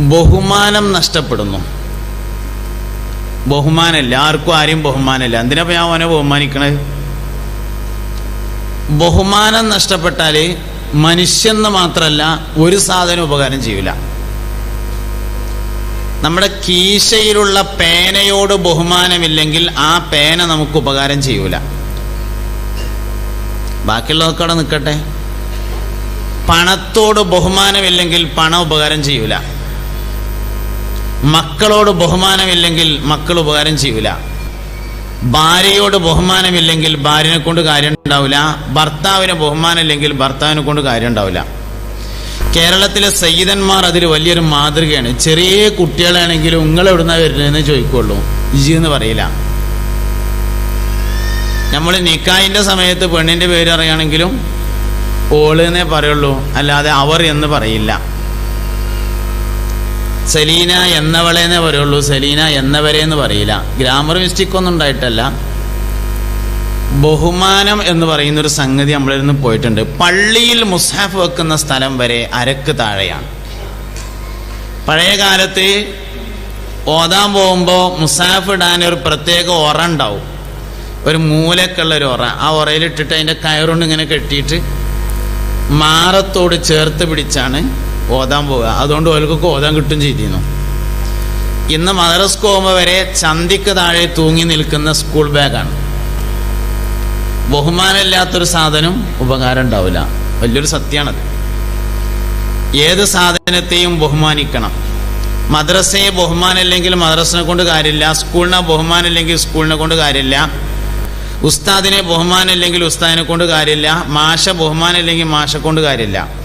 ബഹുമാനം നഷ്ടപ്പെടുന്നു. ബഹുമാനമില്ല. ആർക്കും ആരെയും ബഹുമാനമില്ല. എന്തിനാ ഞാൻ അവനെ ബഹുമാനിക്കണത്? ബഹുമാനം നഷ്ടപ്പെട്ടാൽ മനുഷ്യന്ന് മാത്രമല്ല ഒരു സാധനം ഉപകാരം ചെയ്യില്ല നമ്മുടെ കീശയിലുള്ള പേനയോട് ബഹുമാനമില്ലെങ്കിൽ ആ പേന നമുക്ക് ഉപകാരം ചെയ്യൂല. ബാക്കിയുള്ളതൊക്കെ അവിടെ നിൽക്കട്ടെ പണത്തോട് ബഹുമാനമില്ലെങ്കിൽ പണം ഉപകാരം ചെയ്യൂല. മക്കളോട് ബഹുമാനമില്ലെങ്കിൽ മക്കൾ ഉപകാരം ചെയ്യൂല. ഭാര്യയോട് ബഹുമാനമില്ലെങ്കിൽ ഭാര്യനെ കൊണ്ട് കാര്യം ഉണ്ടാവില്ല ഭർത്താവിന് ബഹുമാനമില്ലെങ്കിൽ ഭർത്താവിനെ കൊണ്ട് കാര്യം ഉണ്ടാവില്ല കേരളത്തിലെ സയ്യിദന്മാർ അതിൽ വലിയൊരു മാതൃകയാണ്. ചെറിയ കുട്ടികളാണെങ്കിലും നിങ്ങൾ എവിടുന്ന വരുന്നതെന്ന് ചോദിക്കുള്ളൂ. ഇജി എന്ന് പറയില്ല. നമ്മൾ നിക്കായിന്റെ സമയത്ത് പെണ്ണിന്റെ പേര് അറിയുകയാണെങ്കിലും ഓൾ എന്നേ പറയുള്ളൂ. അല്ലാതെ അവർ എന്ന് പറയില്ല. സലീന എന്നവളെന്നേ പറയുള്ളൂ. സെലീന എന്നവരെ എന്ന് പറയില്ല. ഗ്രാമർ മിസ്റ്റേക്ക് ഒന്നും ഉണ്ടായിട്ടല്ല. ബഹുമാനം എന്ന് പറയുന്ന ഒരു സംഗതി നമ്മളിൽ നിന്ന് പോയിട്ടുണ്ട്. പള്ളിയിൽ മുസാഫ് വെക്കുന്ന സ്ഥലം വരെ അരക്ക് താഴെയാണ്. പഴയ കാലത്ത് ഓതാൻ പോകുമ്പോൾ മുസാഫ് ഇടാൻ ഒരു പ്രത്യേക ഒറ ഉണ്ടാവും. ഒരു മൂലക്കുള്ള ഒരു ഒറ. ആ ഒറയിലിട്ടിട്ട് അതിന്റെ കയറുകൊണ്ട് ഇങ്ങനെ കെട്ടിയിട്ട് മാറത്തോട് ചേർത്ത് പിടിച്ചാണ് ഓതാൻ പോവുക. അതുകൊണ്ട് ഓൽക്കൊക്കെ ഓതാൻ കിട്ടും ചെയ്തിരുന്നു. ഇന്ന് മദ്രസ് പോകുമ്പോൾ വരെ ചന്തിക്ക് താഴെ തൂങ്ങി നിൽക്കുന്ന സ്കൂൾ ബാഗാണ് ബഹുമാനമില്ലാത്തൊരു സാധനം ഉപകാരം ഉണ്ടാവില്ല. വലിയൊരു സത്യമാണത് ഏത് സാധനത്തെയും ബഹുമാനിക്കണം. മദ്രസയെ ബഹുമാനമില്ലെങ്കിൽ മദ്രസിനെ കൊണ്ട് കാര്യമില്ല. സ്കൂളിനെ ബഹുമാനമില്ലെങ്കിൽ സ്കൂളിനെ കൊണ്ട് കാര്യമില്ല. ഉസ്താദിനെ ബഹുമാനമില്ലെങ്കിൽ ഉസ്താദിനെ കൊണ്ട് കാര്യമില്ല. മാഷ ബഹുമാനമില്ലെങ്കിൽ മാഷ കൊണ്ട് കാര്യമില്ല.